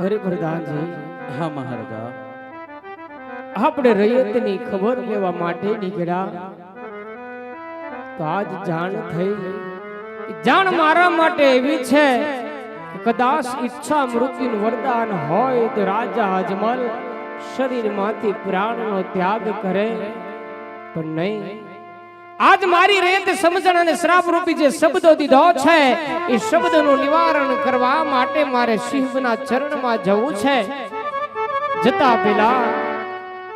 હરિપ્રધાનજી હા, મહારાજા. આપણે રૈયતની ખબર લેવા માટે નીકળ્યા. તો આજ જાણ થઈ. જાણ મારા માટે એવી છે કદાચ ઈચ્છા મૃત્યુનું વરદાન હોય તો રાજા અજમલ શરીરમાંથી પ્રાણનો ત્યાગ કરે, પણ નહીં. આજ મારી રેત સમજણ અને શ્રાપ રૂપી જે શબ્દો દીધો છે, એ શબ્દનું નિવારણ કરવા માટે મારે શિવના ચરણમાં જવું છે. જતા પેલા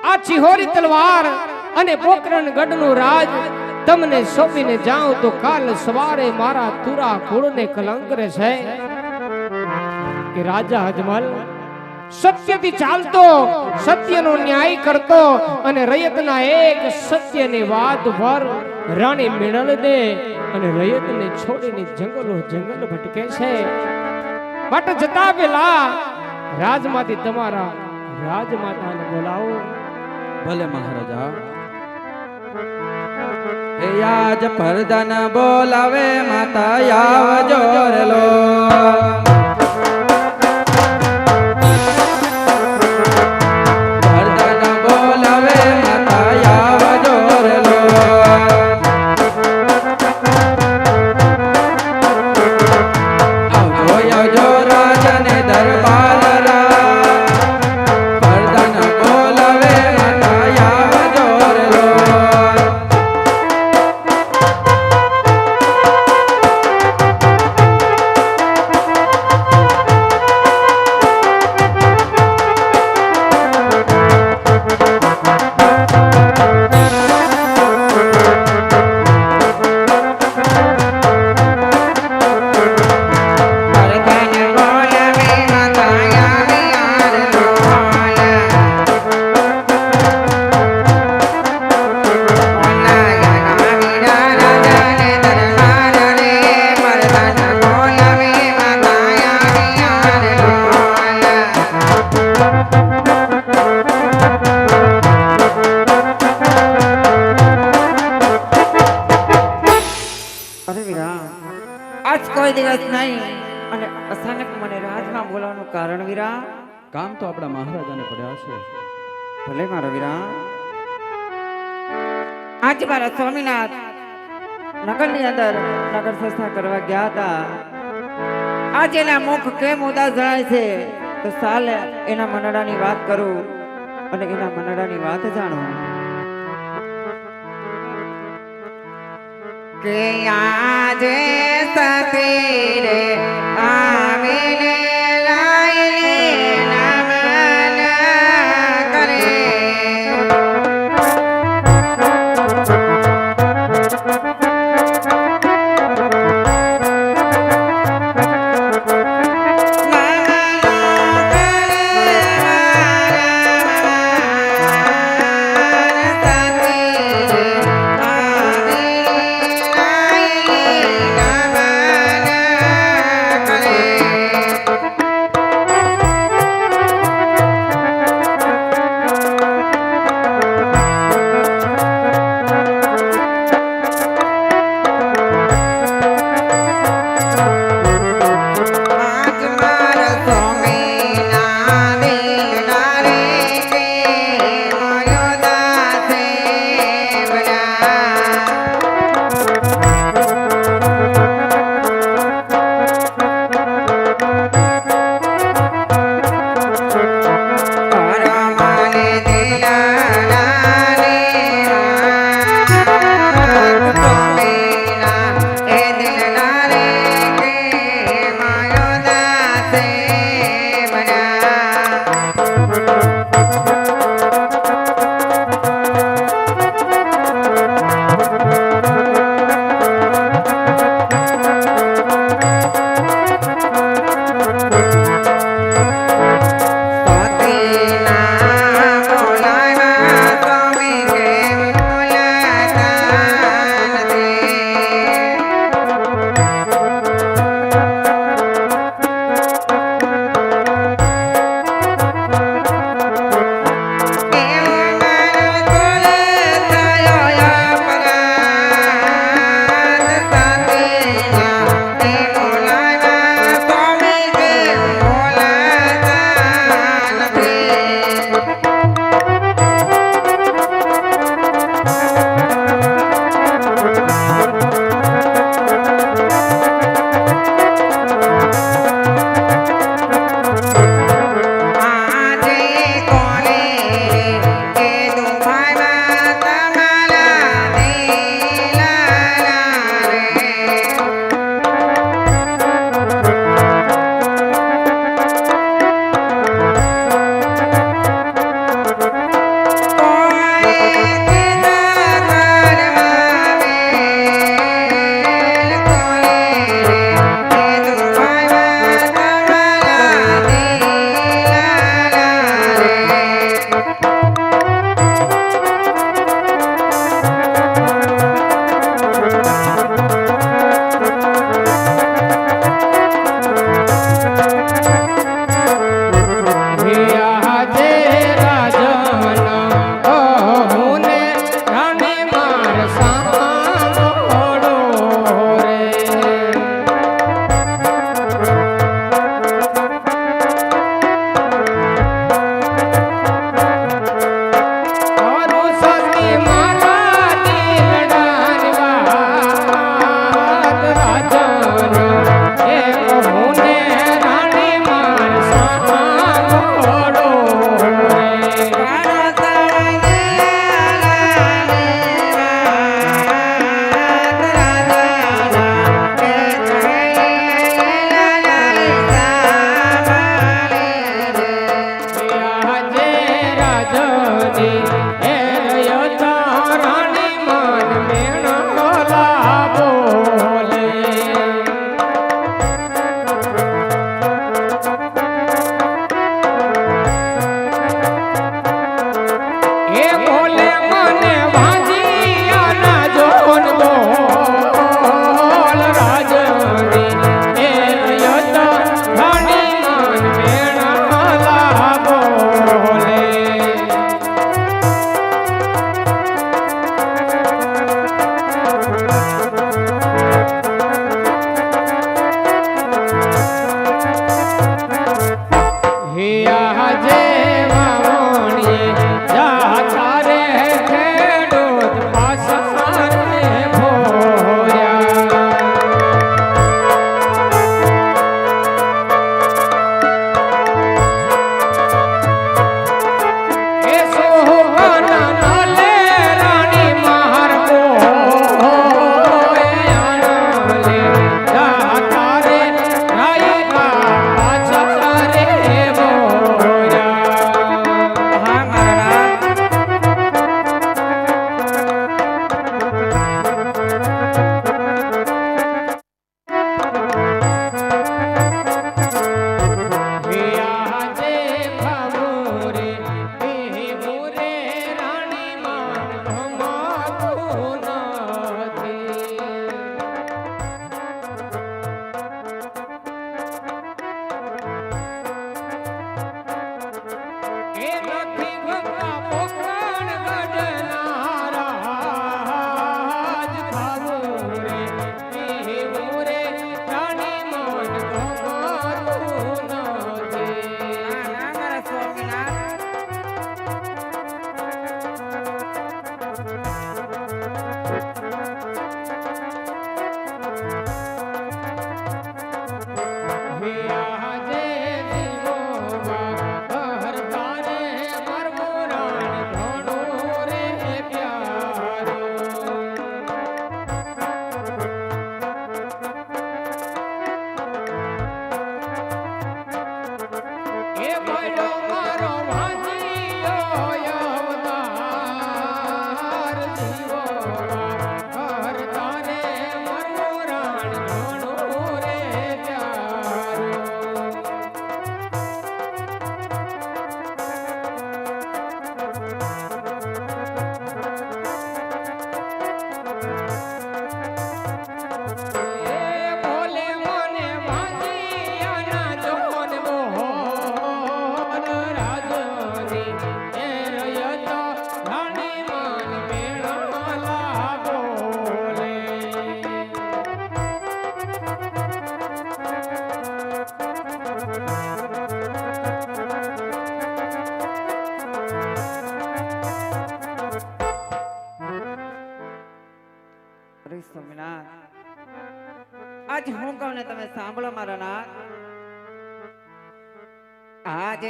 આ ચિહોરી તલવાર અને પોકરણ ગઢનું રાજ તમને સોંપીને જાઉં તો કાલ સવારે મારા તુરા કુળને કલંક રહેશે કે રાજા અજમલ સત્યથી ચાલતો, સત્યનો ન્યાય કરતો અને રયતના એક સત્યની વાત પર રાણી મિણલ દે અને રયતને છોડીને જંગલો જંગલ ભટકે છે. માટે જતા પેલા રાજમાંથી તમારા રાજમાતાને બોલાવો. ભલે મહારાજા. યાજ પરદન બોલાવે, માતા આવજો રે ભલે મારો વિરામ. આજ મારા સ્વામીનાથ નગરની અંદર નગર સંસ્થા કરવા ગયા હતા. આજ એના મુખ કેમ ઉદાસ જણાય છે, તો સાલ એના મનડાની વાત કરું અને એના મનડાની વાત જાણો. કે આજે સતી રે આવીને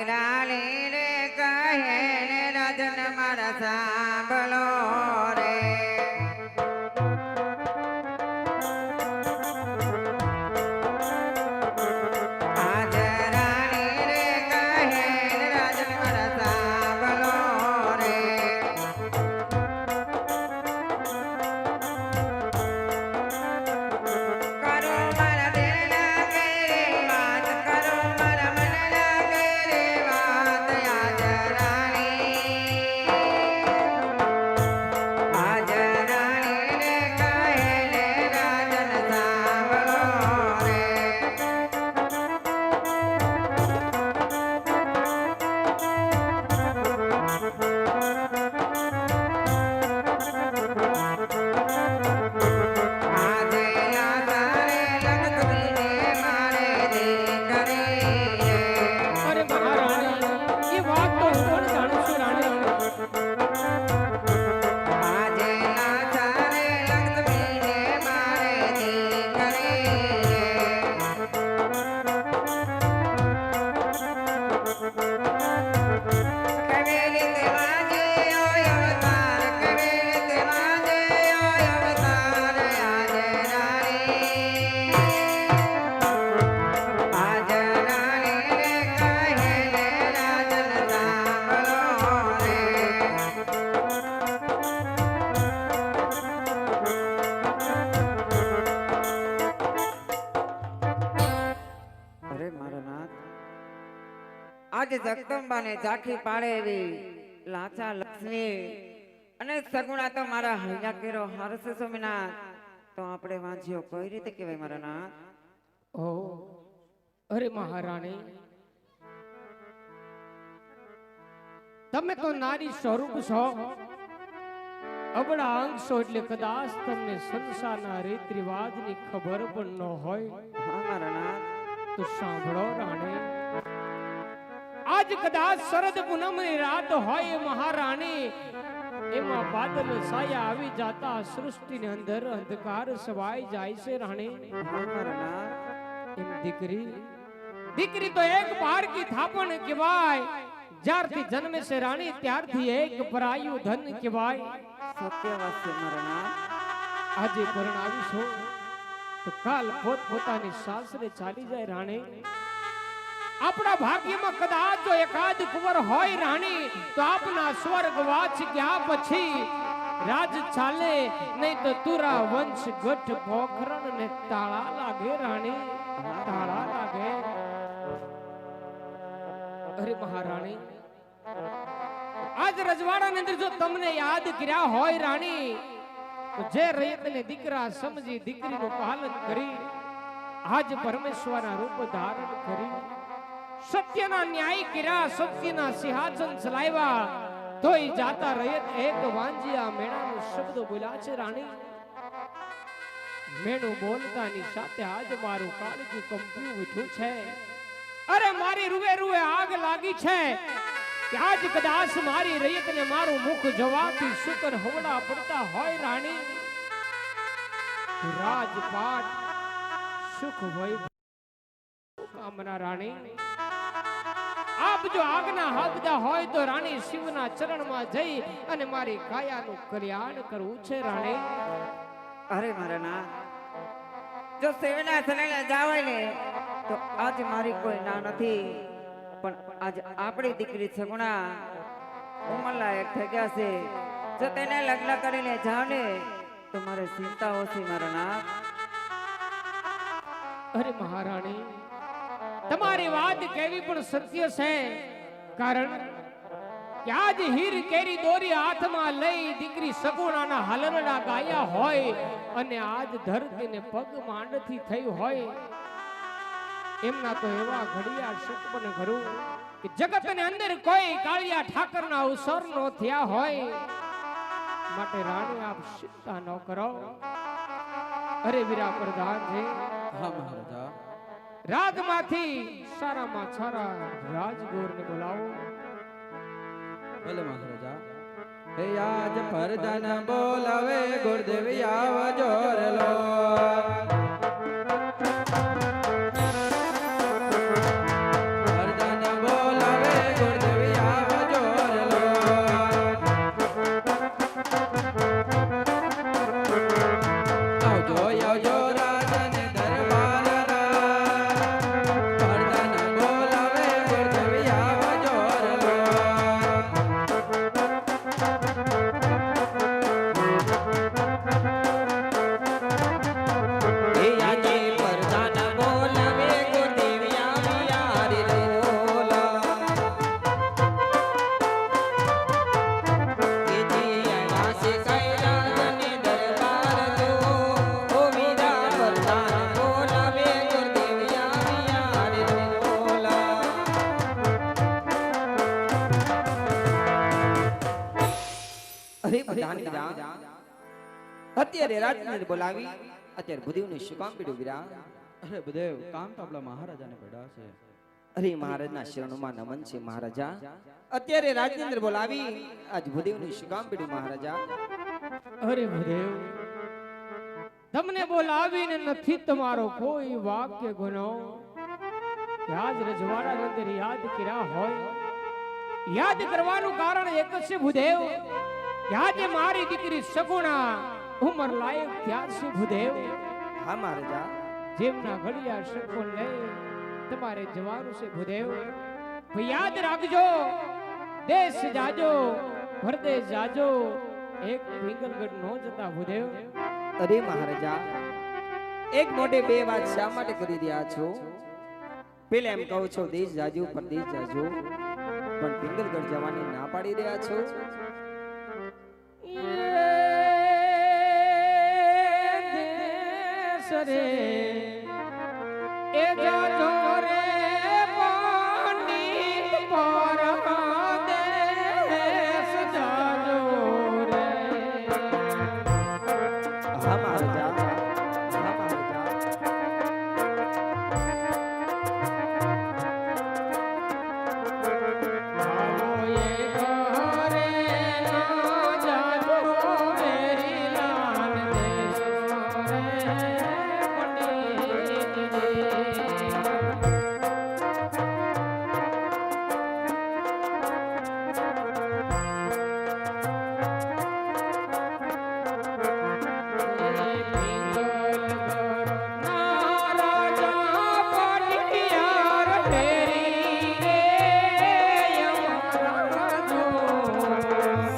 વિરાલી રે કહે ને રજન મારા સાંભળો. અંબાને જાખી પાડે એવી લાચા લક્ષ્મી. અને સગુણા તો મારા હૈયા કેરો હરસ સોમનાથ તો આપણે વાંચ્યો કઈ રીતે કહેવાય મારા નાથ? ઓ અરે મહારાણી તમે તો નારી સ્વરૂપ છો. અબળા અંગ છો એટલે કદાચ તમને સંસારના રીત રિવાજની ખબર પણ ન હોય. તો સાંભળો રાણી. આજ કદાચ શરદ પૂનમની રાત હોય મહારાણી એમાં બાદલ સાયા આવી જાતા સૃષ્ટિની અંદર અંધકાર સવાઈ જાય છે રાણી. એમ દીકરી દીકરી તો એક પારકી થાપણ કહેવાય જ્યારથી જન્મે છે રાણી ત્યારથી એક પરાયું ધન કહેવાય. સત્ય વાસ્ય મરણા આજે પરણાવીશો તો કાલ પોત પોતાની સાસરે ચાલી જાય રાણી. આપણા ભાગ્યમાં કદાચ જો એકાદ કુંવર હોય રાણી, તો આપના સ્વર્ગ વાચ ગયા પછી? રાજ ચાલે, નહીં તો તુરા વંશ ગઠ પોખરણ ને તાળા લાગે રાણી, તાળા લાગે. અરે મહારાણી, આજ રજવાડાની અંદર જો તમને યાદ કર્યા હોય રાણી, તો જે રૈયતને દીકરા સમજી દીકરીનું પાલન કરી, આજ પરમેશ્વરના રૂપ ધારણ કરી સત્યના ન્યાય કર્યા, સત્યના સિંહાસન ચલાવ્યા. તોય જાતા રહે એક વાંજિયા મેણાનો શબ્દ બોલ્યા છે, રાણી, મેણું બોલતાની સાથે આજ મારું કાળજું કંપ્યું ઉઠ્યું છે. અરે મારી રૂવે રૂવે આગ લાગી છે આજ કદાચ મારી રૈયતને મારું મુખ જવાથી શુકર હવડા પડતા હોય, રાણી. રાજપાટ સુખ હોય કામના રાણી. આપ જો આજ્ઞા આપતા હોય તો રાણી શિવના ચરણમાં જઈ અને મારી કાયાનું કલ્યાણ કરવું છે રાણી. અરે મારા જો સેવના સનેલા જાવે ને તો આજ મારી કોઈ ના નથી. પણ આજ આપણી દીકરી સગુણા ઉંમરલાયક થઈ ગયા છે. જો તેને લગ્ન કરીને જાવ ને તો મારે ચિંતા ઓછી મારા નાથ અરે મહારાણી તમારી વાત કેવી પણ સત્ય છે. કારણ કે આજ હીર કેરી દોરી હાથમાં લઈ દીકરી સગુણાના હલરડા ગાયા હોય અને આજ ધરતીને પગ માંડથી થઈ હોય. એમના તો એવા ઘડિયા સપન ઘરું કે જગતને અંદર કોઈ કાળિયા ઠાકરના અવસર નો થયા હોય. માટે રાણી આપ ચિંતા ન કરો અરે વીરા પ્રધાનજી. હા, મહારાજા. રાજમાંથી સારામાં સારા રાજગોરને બોલાવો. ભલે મહારાજા. હે આજ ફરદન બોલાવે ગુરુદેવ આવજો રે અરે અત્યારે રાજને બોલાવી અત્યારે બુદ્ધિને શું કામ પીડ્યું વિરા. અરે બદેવ કામ તો આપણા મહારાજાને પડ્યા છે. અરે મહારાજના શરણોમાં નમન છે મહારાજા. અત્યારે રાજેન્દ્ર બોલાવી આજ ભૂદેવને શું કામ પીડ્યું મહારાજા. અરે ભૂદેવ તમને બોલાવીને નથી તમારો કોઈ વાક્ય ગુનો. આજ રજવાડા અંદર યાદ કર્યા હોય. યાદ કરવાનું કારણ એક જ છે ભૂદેવ આજે મારી દીકરી સગુણા ઉમર લાયક ત્યાં છે ભૂદેવ હા મહારાજા. જેમના ઘડિયા સગુણ લઈ તમારે જવાનું છે ભૂદેવ યાદ રાખજો દેશ જાજો પરદેશ જાજો એક પિંગલગઢ નો જતા ભૂદેવ અરે મહારાજા એક મોટે બે વાત શા માટે કરી રહ્યા છો? પેલા એમ કહો છો દેશ જાજો પરદેશ જાજો પણ પિંગલગઢ જવાની ના પાડી રહ્યા છો? સરે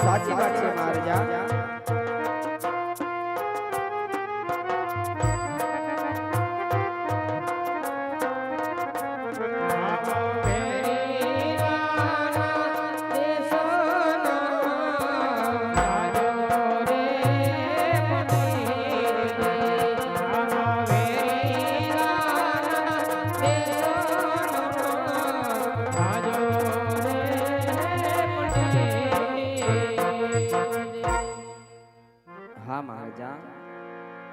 સાચી વાત છે મહારાજા. મહારાજા.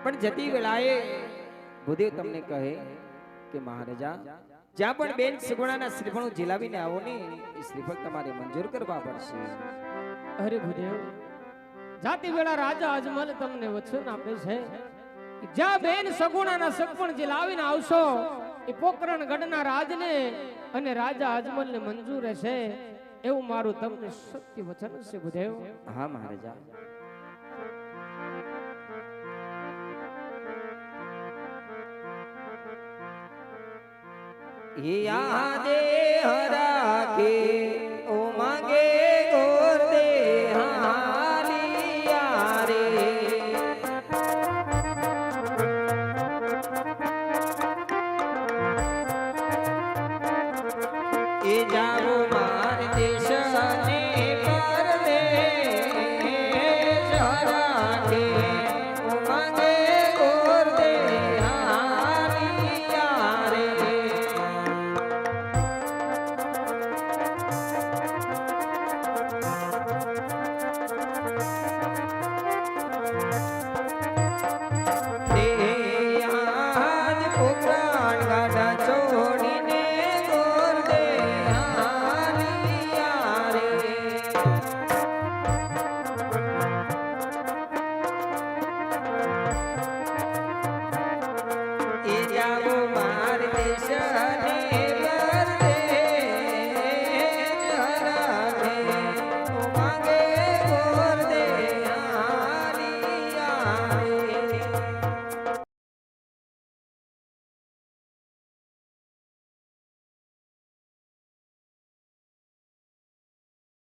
પણ જતી વેળાએ ભૂદેવ તમને કહે કે મહારાજા જ્યાં પણ બેન સુગુણાના શ્રીફળું ઝીલાવીને આવો ને એ શ્રીફળ તમારે મંજૂર કરવા પડશે. અરે ભૂદેવ જાતિ વેળા રાજા અજમલ તમને વચન આપે છે જ્યાં બેન સગુણાના સગપણ જે લાવીને આવશો એ પોકરણ ગઢના રાજને અને રાજા અજમલને મંજૂર છે એવું મારું તમને સત્ય વચન છે ભૂદેવ. હા મહારાજા. યાદે હરાકે